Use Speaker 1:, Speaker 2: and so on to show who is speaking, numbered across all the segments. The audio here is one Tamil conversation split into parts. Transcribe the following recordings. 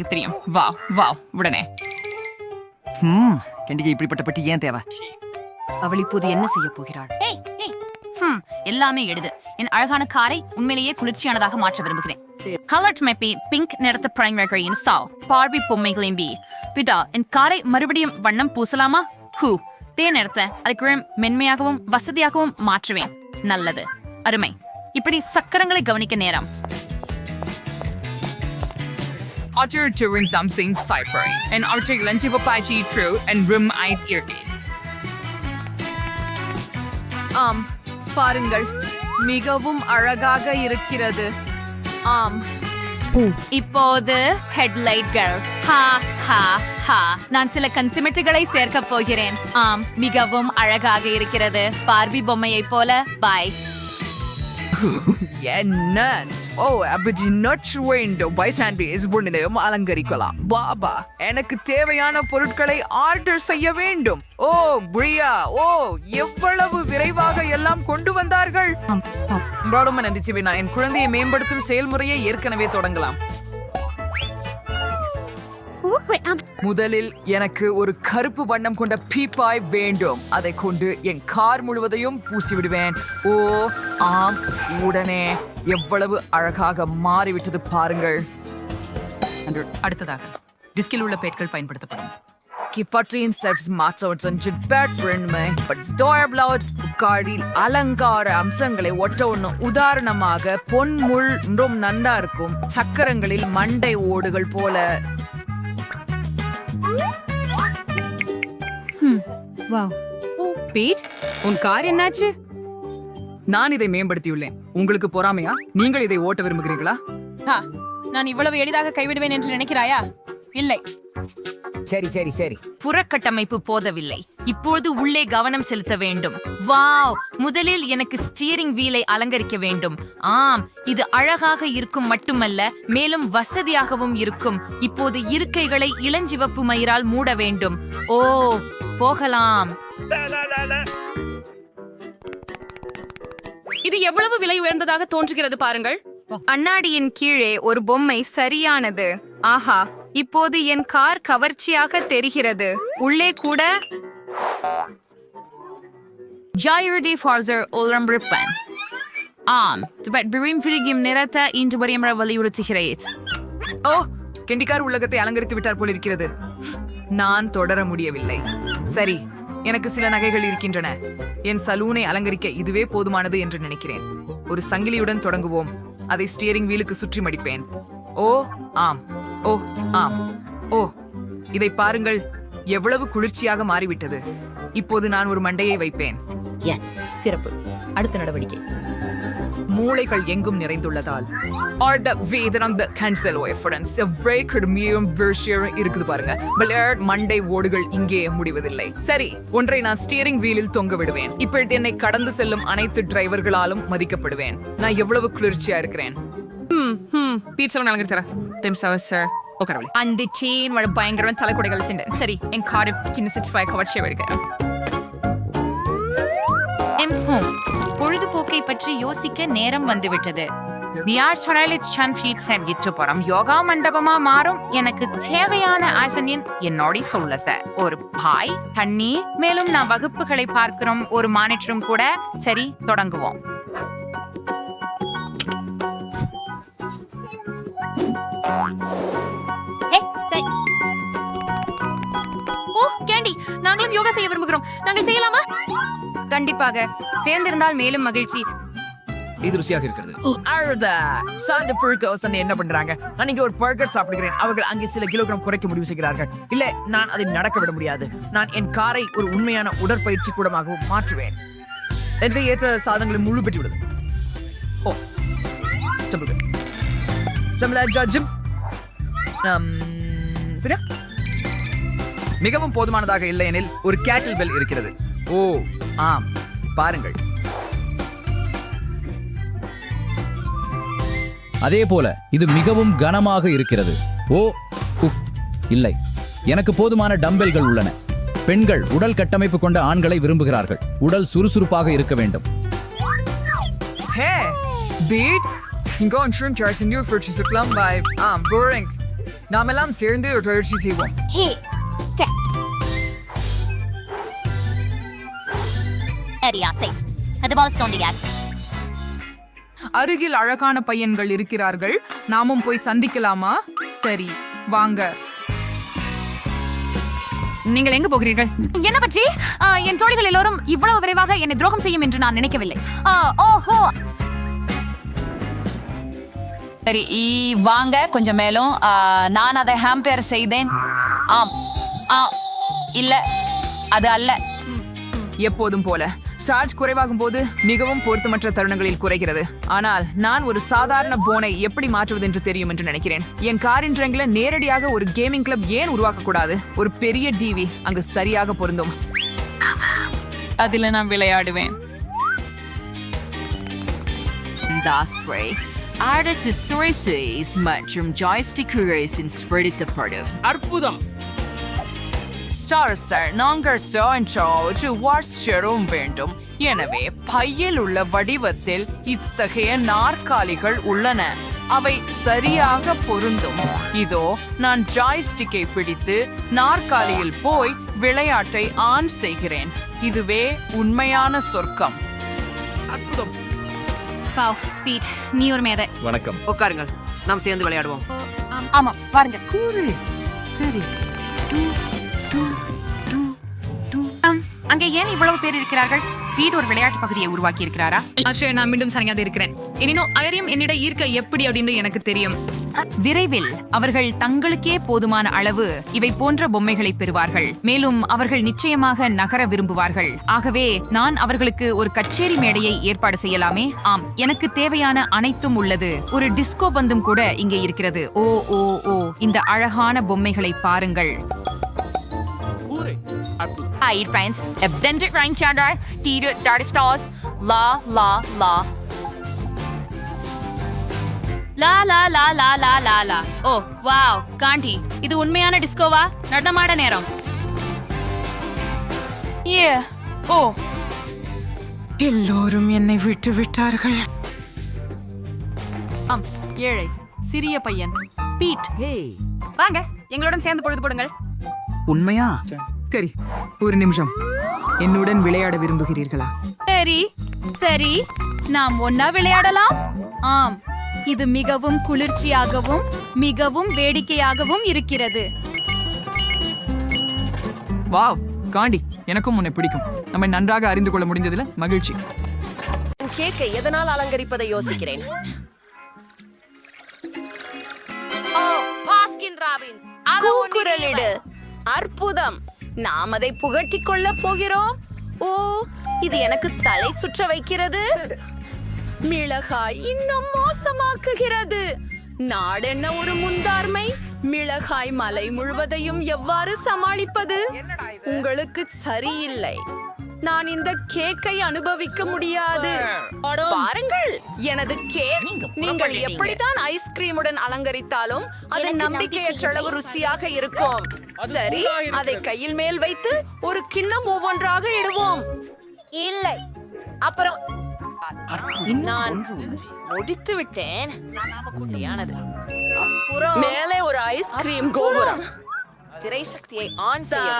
Speaker 1: எனக்கு தெரியும். வா வா உடனே.
Speaker 2: ஹம் கண்டிகை இப்படிப்பட்ட பெட்டி ஏன் தேவை?
Speaker 3: அவள் இப்போது என்ன செய்ய போகிறாள்?
Speaker 1: ஏய் ஏய். ஹம் எல்லாமே எழுது என் அழகான காரை உண்மையிலேயே குளிர்ச்சியானதாக மாற்ற விரும்புகிறேன். கலர்ட் மெப்பி பிங்க் நிறத்த பிரைமரியின் சாவ் பார்பி பொம்மைகளின் பி பிடா என் காரை மறுபடியும் வண்ணம் பூசலாமா? ஹூ தே நிறத்த அதுக்கு மென்மையாகவும் வசதியாகவும் மாற்றுவேன். நல்லது. அருமை. இப்படி சக்கரங்களை கவனிக்க நேரம்.
Speaker 4: Otter doing something cyber and of Apache true and room eyed eargate.
Speaker 3: ஆம் பாருங்கள் மிகவும் அழகாக இருக்கிறது ஆம்
Speaker 1: இப்போது ஹெட்லைட்கள் ஹா ஹா ஹா நான் சில கன்சிமெட்டுகளை சேர்க்க போகிறேன் ஆம் மிகவும் அழகாக இருக்கிறது பார்பி பொம்மையைப் போல பாய்
Speaker 4: என்ன ஓ அபிஜி நட்ஸ் வேண்டும் பை சாண்ட்விச் பொண்ணினையும் அலங்கரிக்கலாம். பாபா எனக்கு தேவையான பொருட்களை ஆர்டர் செய்ய வேண்டும். ஓ பிரியா ஓ எவ்வளவு விரைவாக எல்லாம் கொண்டு வந்தார்கள்? ரொம்ப நன்றி சிவினா என் குழந்தையை மேம்படுத்தும் செயல்முறையை ஏற்கனவே தொடங்கலாம். முதலில் எனக்கு ஒரு கருப்பு வண்ணம் கொண்ட பீப்பாய் வேண்டும். அதை கொண்டு என் கார் முழுவதையும் பூசி விடுவேன் ஓ ஆம் உடனே. எவ்வளவு அழகாக மாறிவிட்டது பாருங்கள்.
Speaker 2: அடுத்ததாக டிஸ்கில் உள்ள பேட்கள் பயன்படுத்தப்படும்.
Speaker 4: கிஃபற்றின் செஃப்ஸ் மாற்றவன் செஞ்சு பேட் பண்ணுமே பட் ஸ்டோர் பிளவுஸ் காடில் அலங்கார அம்சங்களை ஒட்ட ஒண்ணு உதாரணமாக பொன் முள் ரொம்ப நண்டா இருக்கும். சக்கரங்களில் மண்டை ஓடுகள் போல.
Speaker 3: பீட் உன் கார் என்னாச்சு?
Speaker 4: நான் இதை மேம்படுத்தியுள்ளேன். உங்களுக்கு பொறாமையா? நீங்கள் இதை ஓட்ட விரும்புகிறீர்களா?
Speaker 3: நான் இவ்வளவு எளிதாக கைவிடுவேன் என்று நினைக்கிறாயா? இல்லை.
Speaker 5: சரி சரி சரி.
Speaker 1: புறக்கட்டமைப்பு போதவில்லை. இப்பொழுது உள்ளே கவனம் செலுத்த வேண்டும். வாவ்! முதலில் எனக்கு ஸ்டீரிங் வீலை அலங்கரிக்க வேண்டும். ஆம் இது அழகாக இருக்கும் மட்டுமல்ல மேலும் வசதியாகவும் இருக்கும். இப்போது இருக்கைகளை இளஞ்சிவப்பு மயிரால் மூட வேண்டும். ஓ போகலாம்.
Speaker 3: இது எவ்வளவு விலை உயர்ந்ததாக தோன்றுகிறது பாருங்கள்.
Speaker 1: அண்ணாடியின் கீழே ஒரு பொம்மை சரியானது. ஆஹா இப்போது என் கார் கவர்ச்சியாக தெரிகிறது. உள்ளே கூட. ஜாயுடி ஃபார்சர் ஆம் பட் பிரிம் பிரிகிம் நிறத்த இன்று வரையும் வலியுறுத்துகிறேன்
Speaker 4: ஓ கெண்டிக்கார் உலகத்தை அலங்கரித்து விட்டார் போல் இருக்கிறது. நான் தொடர முடியவில்லை. சரி எனக்கு சில நகைகள் இருக்கின்றன. என் சலூனை அலங்கரிக்க இதுவே போதுமானது என்று நினைக்கிறேன். ஒரு சங்கிலியுடன் தொடங்குவோம். அதை ஸ்டியரிங் வீலுக்கு சுற்றி மடிப்பேன். ஓ ஆம். ஓ ஆம். ஓ இதை பாருங்கள். எவ்வளவு குளிர்ச்சியாக மாறிவிட்டது. இப்போது நான் ஒரு மண்டையை வைப்பேன்.
Speaker 3: சிறப்பு. அடுத்த நடவடிக்கை.
Speaker 4: மூளைகள் எங்கும் நிறைந்துள்ளதால். ஆர்ட வேதனம் த கேன்சல் விஷயம் இருக்குது பாருங்க. பிளேட் மண்டை ஓடுகள் இங்கே முடிவதில்லை. சரி ஒன்றை நான் ஸ்டியரிங் வீலில் தொங்க விடுவேன். இப்பொழுது என்னை கடந்து செல்லும் அனைத்து டிரைவர்களாலும் மதிக்கப்படுவேன். நான் எவ்வளவு குளிர்ச்சியா இருக்கிறேன்?
Speaker 2: பீட்சா அலங்கரித்தர தெம் சார் சார் ஓ கடவுளே
Speaker 1: அந்த செயின் வர பயங்கரமான தலைக்குடைகள் சென்று சரி என் கார் சின்ன சிக்ஸ் ஃபைவ் கவர்ச்சியை எடுக்க. எம் ஹோம் பொழுதுபோக்கை பற்றி யோசிக்க நேரம் வந்துவிட்டது. நியார் சொனாலிட் சன் ஃபீட் சேம் போறோம். யோகா மண்டபமா மாறும். எனக்கு தேவையான ஆசனியன் என்னோட சொல்ல சார் ஒரு பாய் தண்ணி மேலும் நான் வகுப்புகளை பார்க்கிறோம். ஒரு மானிட்டரும் கூட. சரி தொடங்குவோம்.
Speaker 3: ஓ கேண்டி நாங்களும் யோகா செய்ய விரும்புகிறோம். நாங்கள் செய்யலாமா?
Speaker 1: கண்டிப்பாக. சேர்ந்திருந்தால் மேலும் மகிழ்ச்சி.
Speaker 5: இது ருசியாக இருக்கிறது.
Speaker 4: அழுதா. சாண்ட புழுக்கோசன் என்ன பண்றாங்க? நான் இங்க ஒரு பர்கர் சாப்பிடுகிறேன். அவர்கள் அங்கே சில கிலோகிராம் குறைக்க முடிவு செய்கிறார்கள். இல்ல நான் அதை நடக்க விட முடியாது. நான் என் காரை ஒரு உண்மையான உடற்பயிற்சி கூடமாகவும் மாற்றுவேன். என்று ஏற்ற சாதனங்களை முழு பெற்று விடுது. ஓ. டபுள் தமிழ ஜட்ஜும் சரியா? மிகவும் போதுமானதாக இல்லை எனில் ஒரு கேட்டில் பெல் இருக்கிறது. ஓ ஆம். பாருங்கள்.
Speaker 6: அதே போல இது மிகவும் கனமாக இருக்கிறது. ஓ உஃப் இல்லை. எனக்கு போதுமான டம்பெல்கள் உள்ளன. பெண்கள் உடல் கட்டமைப்பு கொண்ட ஆண்களை விரும்புகிறார்கள். உடல் சுறுசுறுப்பாக இருக்க வேண்டும்.
Speaker 4: Hey, you can go on Shrimp Charts and new purchase a plum um, Boring. நாமெல்லாம் சேர்ந்து ஒரு பயிற்சி செய்வோம்.
Speaker 1: சரியா சரி அது பால் ஸ்டோன்
Speaker 4: அருகில் அழகான பையன்கள் இருக்கிறார்கள். நாமும் போய் சந்திக்கலாமா? சரி வாங்க.
Speaker 1: நீங்கள் எங்க போகிறீர்கள்? என்ன பற்றி? ஆ, என் தோழிகள் எல்லோரும் இவ்வளவு விரைவாக என்னை துரோகம் செய்யும் என்று நான் நினைக்கவில்லை. ஆ, ஓஹோ. சரி ஈ வாங்க கொஞ்சம் மேலும். ஆ, நான் அதை ஹாம்பேர் செய்தேன். ஆம். ஆ இல்ல. அது அல்ல.
Speaker 4: எப்போதும் போல. சார்ஜ் குறைவாகும் போது மிகவும் பொருத்தமற்ற தருணங்களில் குறைகிறது. ஆனால் நான் ஒரு சாதாரண போனை எப்படி மாற்றுவது என்று தெரியும் என்று நினைக்கிறேன். என் காரின் ட்ரெங்கில நேரடியாக ஒரு கேமிங் கிளப் ஏன் உருவாக்க கூடாது ஒரு பெரிய டிவி அங்கு சரியாக பொருந்தும்.
Speaker 1: அதுல நான் விளையாடுவேன்.
Speaker 7: Dasspray. அடுத்து sources மற்றும் joystick ரேசின் ஸ்பிரித்தப்படும்
Speaker 8: அற்புதம்!
Speaker 4: ஸ்டார் சார் நாங்கள் சான்று வாட்ஸ்டரும் வேண்டும். எனவே பையில் உள்ள வடிவத்தில் இத்தகைய நாற்காலிகள் உள்ளன. அவை சரியாக பொருந்தும். இதோ நான் ஜாய்ஸ்டிக்கை பிடித்து நாற்காலியில் போய் விளையாட்டை ஆன் செய்கிறேன். இதுவே உண்மையான சொர்க்கம்.
Speaker 8: அற்புதம்.
Speaker 1: பாவ் பீட் நீ ஒரு மேதை.
Speaker 6: வணக்கம்.
Speaker 8: உட்காருங்கள். நாம் சேர்ந்து விளையாடுவோம்.
Speaker 1: ஆமா பாருங்க ஆம், அங்கே ஏன் இவ்வளவு பேர் இருக்கிறார்கள்? பீட் ஒரு விளையாட்டு பகுதியை உருவாக்கி இருக்கிறாரா?
Speaker 3: அக்ஷய் நான் மீண்டும் சரியாக இருக்கிறேன். எனினும் அவரையும் என்னிட ஈர்க்க எப்படி அப்படின்னு எனக்கு தெரியும்.
Speaker 1: விரைவில் அவர்கள் தங்களுக்கே போதுமான அளவு இவை போன்ற பொம்மைகளை பெறுவார்கள். மேலும் அவர்கள் நிச்சயமாக நகர விரும்புவார்கள். ஆகவே நான் அவர்களுக்கு ஒரு கச்சேரி மேடையை ஏற்பாடு செய்யலாமே? ஆம் எனக்கு தேவையான அனைத்தும் உள்ளது. ஒரு டிஸ்கோ பந்தும் கூட இங்கே இருக்கிறது. ஓ ஓ ஓ இந்த அழகான பொம்மைகளை பாருங்கள்.
Speaker 8: கூறு அற்புதம்
Speaker 1: Hi, friends. A blended rain chandra, Tito Dark Stars, La La La. La la la la la la la oh wow candy இது உண்மையான டிஸ்கோவா நடனமாட நேரம்.
Speaker 2: ஏ ஓ. எல்லோரும் என்னை விட்டு விட்டார்கள்.
Speaker 3: ஆம் ஏழை சிறிய பையன். பீட்.
Speaker 1: வாங்க எங்களுடன் சேர்ந்து பொழுது போடுங்கள்.
Speaker 8: உண்மையா?
Speaker 2: சரி ஒரு நிமிஷம். என்னுடன் விளையாட விரும்புகிறீர்களா?
Speaker 1: சரி சரி. நாம் ஒன்னா விளையாடலாம்? ஆம். இது மிகவும் குளிர்ச்சியாகவும் மிகவும் வேடிக்கையாகவும் இருக்கிறது.
Speaker 4: வாவ் காண்டி எனக்கும் உன்னை பிடிக்கும். நம்மை நன்றாக அறிந்து கொள்ள முடிந்ததுல மகிழ்ச்சி.
Speaker 9: கேக்கை எதனால் அலங்கரிப்பதை யோசிக்கிறேன்? Oh Baskin Robbins. கூக்குரலிடு. அற்புதம். நாம் அதை புகட்டிக் கொள்ளப் போகிறோம். ஓ இது எனக்கு தலை சுற்ற வைக்கிறது. மிளகாய் இன்னும் மோசமாக்குகிறது. நாடென்ன ஒரு முந்தார்மை. மிளகாய் மலை முழுவதையும் எவ்வாறு சமாளிப்பது? உங்களுக்கு சரியில்லை. நான் இந்த கேக்கை அனுபவிக்க முடியாது. பாருங்கள் எனது கேக். நீங்கள் எப்படித்தான் ஐஸ்கிரீமுடன் அலங்கரித்தாலும் அது நம்பிக்கையற்ற அளவு ருசியாக இருக்கும். சரி அதை கையில் மேல் வைத்து ஒரு கிண்ணம் ஒவ்வொன்றாக இடுவோம். இல்லை. அப்புறம் நான் முடித்து விட்டேன். மேலே ஒரு ஐஸ்கிரீம் கோபுரம். திரை சக்தியை ஆன் செய்ய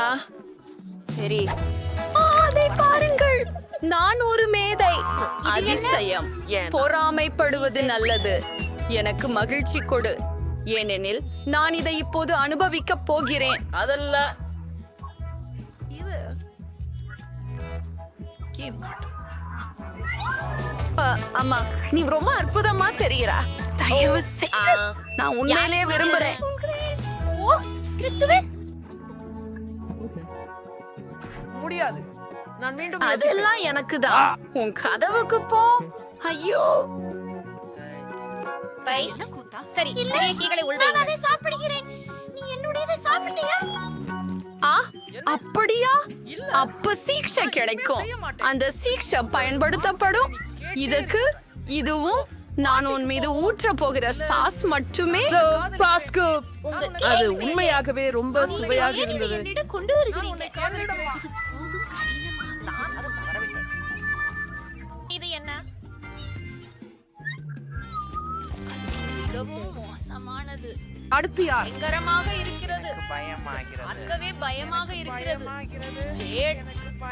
Speaker 9: சரி. அதை பாருங்கள். நான் ஒரு மேதை. அதிசயம். பொறாமைப்படுவது நல்லது. எனக்கு மகிழ்ச்சி கொடு. ஏனெனில் நான் இதை இப்போது அனுபவிக்க போகிறேன். அதல்ல. இது. அம்மா நீ ரொம்ப அற்புதமா தெரிகிறா தயவு செய்து நான் உண்மையிலே விரும்புறேன்.
Speaker 1: ஓ கிறிஸ்துவே.
Speaker 8: முடியாது. நான் மீண்டும்
Speaker 9: அதெல்லாம் எனக்கு தான் உன் கதவுக்கு போ. ஐயோ.
Speaker 1: சரி சிறிய கீகளை உள்வையுங்கள். அதை சாப்பிடுகிறேன். நீ என்னுடையதை சாப்பிட்டியா?
Speaker 9: ஆ அப்படியா? அப்ப சீக்ஷை கிடைக்கும். அந்த சீக்ஷை பயன்படுத்தப்படும். இதுக்கு இதுவும் நான் உன் மீது ஊற்ற போகிற சாஸ் மட்டுமே.
Speaker 8: பாஸ்கு. அது உண்மையாகவே ரொம்ப சுவையாக இருந்தது.
Speaker 1: கொண்டு வருகிறீங்க.
Speaker 9: மிகவும் மோசமானது.
Speaker 8: அடுத்து யார்?
Speaker 3: பயங்கரமாக இருக்கிறது.
Speaker 8: பயமாகிறது.
Speaker 3: பார்க்கவே பயமாக இருக்கிறது. ஜேட்.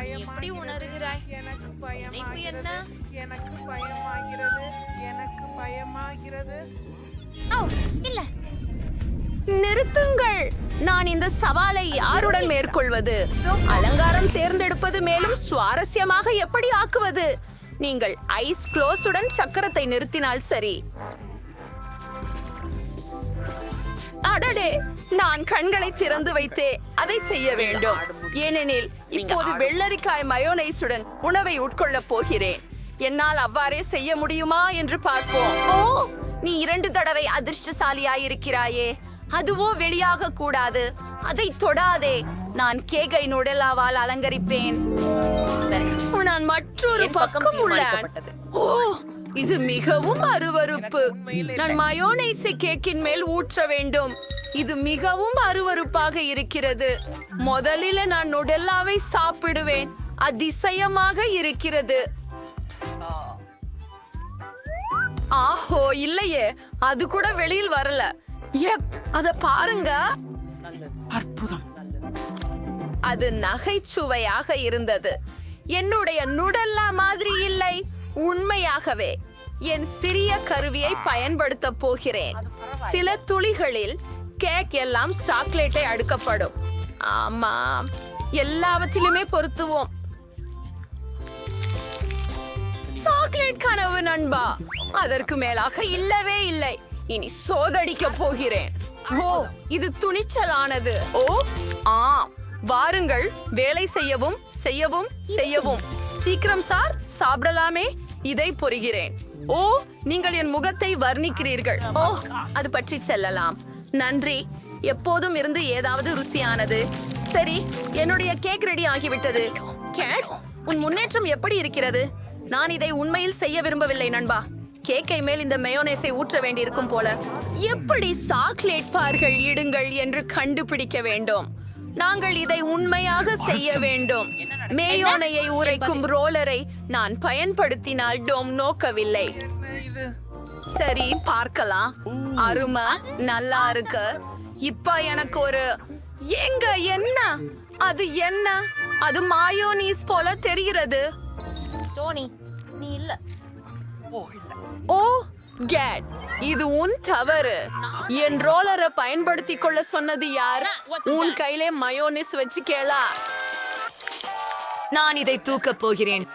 Speaker 3: எப்படி உணர்கிறாய்?
Speaker 8: எனக்கு பயமாகிறது.
Speaker 3: என்ன?
Speaker 8: எனக்கு பயமாகிறது. எனக்கு பயமாகிறது.
Speaker 9: நிறுத்துங்கள். நான் இந்த சவாலை யாருடன் மேற்கொள்வது? அலங்காரம் தேர்ந்தெடுப்பது மேலும் சுவாரஸ்யமாக எப்படி ஆக்குவது? நீங்கள் ஐஸ் க்ளோஸுடன் சக்கரத்தை நிறுத்தினால் சரி. அடடே நான் கண்களை திறந்து வைத்தே அதை செய்ய வேண்டும். ஏனெனில் இப்போது வெள்ளரிக்காய் மயோனைஸுடன் உணவை உட்கொள்ளப் போகிறேன். என்னால் அவ்வாறே செய்ய முடியுமா என்று பார்ப்போம். ஓ நீ இரண்டு தடவை அதிர்ஷ்டசாலியாயிருக்கிறாயே. அதுவோ வெளியாக கூடாது. அதை தொடாதே. நான் கேக்கை நுடலாவால் அலங்கரிப்பேன். நான் மற்றொரு பக்கம் உள்ளேன். ஓ இது மிகவும் அருவருப்பு. நான் மயோனைஸை கேக்கின் மேல் ஊற்ற வேண்டும். இது மிகவும் அருவருப்பாக இருக்கிறது. முதலில் நான் நுடெல்லாவை சாப்பிடுவேன். அதிசயமாக இருக்கிறது. ஆஹோ இல்லையே. அது கூட வெளியில் வரல. அத பாருங்க.
Speaker 8: அற்புதம்.
Speaker 9: அது நகைச்சுவையாக இருந்தது. என்னுடைய நுடல்லா மாதிரி இல்லை. உண்மையாகவே. என் சிறிய கருவியை பயன்படுத்த போகிறேன். சில துளிகளில் கேக் எல்லாம் சாக்லேட்டை அடுக்கப்படும். ஆமாம் எல்லாவற்றிலுமே பொருத்துவோம். சாக்லேட் கனவு நண்பா. அதற்கு மேலாக இல்லவே இல்லை. இனி சோதடிக்க போகிறேன். ஓ இது துணிச்சலானது. ஓ ஆம். வாருங்கள். வேலை செய்யவும் செய்யவும் செய்யவும். சீக்கிரம் சார் சாப்பிடலாமே. இதை பொறுகிறேன் ஓ நீங்கள் என் முகத்தை வர்ணிக்கிறீர்கள். ஓ அது பற்றி செல்லலாம். நன்றி. எப்போதும் இருந்து ஏதாவது ருசியானது. சரி என்னுடைய கேக் ரெடி ஆகிவிட்டது. கேட் உன் முன்னேற்றம் எப்படி இருக்கிறது? நான் இதை உண்மையில் செய்ய விரும்பவில்லை நண்பா. கேக்கை மேல் இந்த மேயோனேஸை ஊற்ற வேண்டியிருக்கும் போல. எப்படி சாக்லேட் பார்கள் இடுங்கள் என்று கண்டுபிடிக்க வேண்டும். நாங்கள் இதை உண்மையாக செய்ய வேண்டும். மேயோனையை உரைக்கும் ரோலரை நான் பயன்படுத்தினால் டோம் நோக்கவில்லை. சரி பார்க்கலாம். அருமை நல்லா இருக்கு. இப்ப எனக்கு ஒரு எங்க என்ன? அது என்ன? அது மாயோனீஸ் போல தெரிகிறது.
Speaker 3: டோனி நீ இல்ல.
Speaker 9: ஓ கேட் இது உன் தவறு. என் ரோலரை பயன்படுத்தி கொள்ள சொன்னது யார்? உன் கையிலே மயோனிஸ் வச்சு கேளா.
Speaker 3: நான் இதை தூக்கப் போகிறேன்.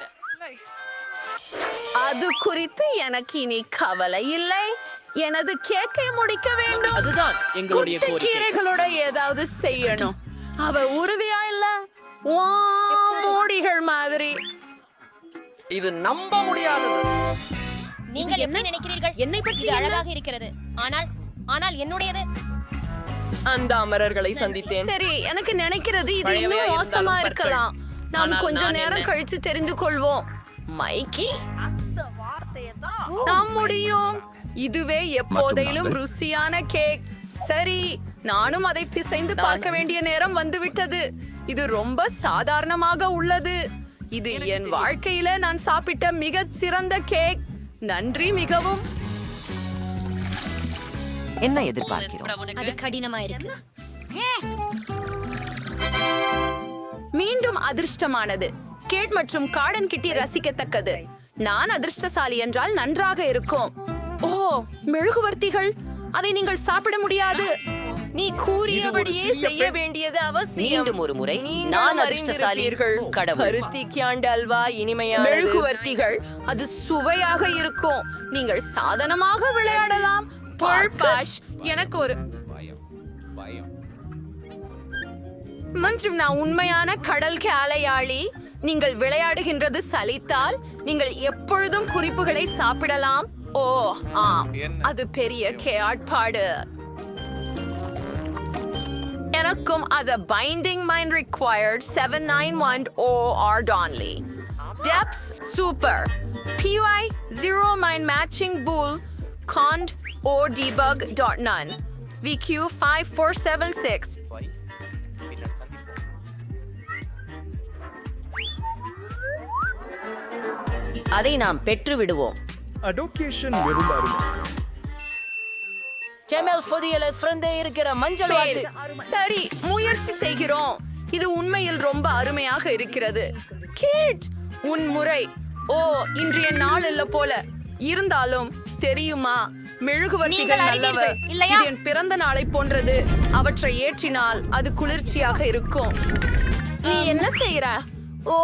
Speaker 9: அது குறித்து எனக்கு இனி கவலை இல்லை. எனது கேக்கை முடிக்க வேண்டும். அதுதான் எங்களுடைய கீரைகளோட ஏதாவது செய்யணும். அவ உறுதியா இல்ல? மூடிகள் மாதிரி.
Speaker 8: இது நம்ப முடியாதது.
Speaker 3: நீங்கள் எப்படி நினைக்கிறீர்கள்? என்னை பற்றி அழகாக இருக்கிறது. ஆனால் ஆனால் என்னுடையது?
Speaker 8: அந்த அமரர்களை சந்தித்தேன்.
Speaker 9: சரி எனக்கு நினைக்கிறது இது இன்னும் மோசமா. இருக்கலாம். நாம் கொஞ்ச நேரம்
Speaker 8: என்ன?
Speaker 9: கழிச்சு தெரிந்து கொள்வோம். மைக்கி நாம் முடியும். இதுவே எப்போதையிலும் ருசியான கேக். சரி நானும் அதை பிசைந்து பார்க்க வேண்டிய நேரம் வந்துவிட்டது. இது ரொம்ப சாதாரணமாக உள்ளது. இது என் வாழ்க்கையில நான் சாப்பிட்ட மிக சிறந்த கேக். நன்றி மிகவும்.
Speaker 7: என்ன எதிர்பார்க்கிறோம்?
Speaker 3: அது கடினமா இருக்கு
Speaker 9: மீண்டும் அதிர்ஷ்டமானது. கேட் மற்றும் கார்டன் கிட்டி ரசிக்கத்தக்கது. நான் அதிர்ஷ்டசாலி என்றால் நன்றாக இருக்கும். ஓ மெழுகுவர்த்திகள். அதை நீங்கள் சாப்பிட முடியாது. நீ கூறியபடியே செய்ய வேண்டியது அவசியம்.
Speaker 10: மீண்டும் ஒரு முறை நான். கடவுள்
Speaker 9: பருத்தி கியாண்டு அல்வா இனிமையான மெழுகுவர்த்திகள் அது சுவையாக இருக்கும். நீங்கள் சாதனமாக விளையாடலாம். பர்பாஷ் எனக்கு ஒரு மற்றும் நான் உண்மையான கடல் கேளையாளி. நீங்கள் விளையாடுகின்றது சலித்தால் நீங்கள் எப்பொழுதும் குறிப்புகளை சாப்பிடலாம். ஓ ஆம். அது பெரிய கேட்பாடு எனக்கும் அது binding mind required seven nine one O R டான்லி டெப்ஸ் சூப்பர் பிஒய் ஜீரோ மைண்ட் மேட்சிங் பூல் காண்ட் ஓ டிபக் டாட் நன் விக்யூ ஃபைவ் ஃபோர் செவன் சிக்ஸ்
Speaker 10: அதை நாம் பெற்று விடுவோம்
Speaker 11: அடோகேஷன் வெறும் அருமை
Speaker 8: செமெல் ஃபொதியலஸ் ஃப்ரெண்டே இருக்கிற மஞ்சள்
Speaker 9: பேல். சரி முயற்சி செய்கிறோம். இது உண்மையில் ரொம்ப அருமையாக இருக்கிறது. கேட் உன் முறை. ஓ இன்றைய நாள் இல்ல போல. இருந்தாலும் தெரியுமா? மெழுகுவர்த்திகள்
Speaker 3: இல்லையா?
Speaker 9: இது என் பிறந்த நாளை போன்றது. அவற்றை ஏற்றினால் அது குளிர்ச்சியாக இருக்கும். நீ என்ன செய்யற ஓ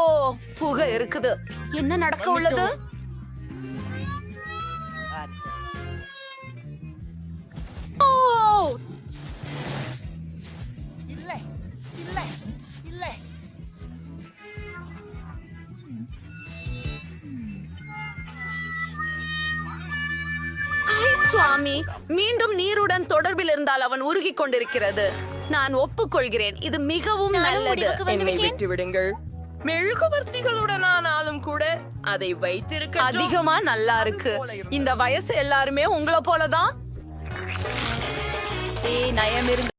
Speaker 9: புகை இருக்குது. என்ன நடக்க உள்ளது? ஐ சுவாமி. மீண்டும் நீருடன் தொடர்பில் இருந்தால் அவன் உருகிக் கொண்டிருக்கிறது. நான் ஒப்புக்கொள்கிறேன். இது மிகவும் நல்லது.
Speaker 8: என்னை
Speaker 3: விட்டேன்.
Speaker 8: விட்டு விடுங்கள் மெழுகுவர்த்திகளுடன் ஆனாலும் கூட அதை வைத்திருக்க
Speaker 9: அதிகமா நல்லா இருக்கு. இந்த வயசு எல்லாருமே உங்களை போலதான். ஏய் நயம் இருந்து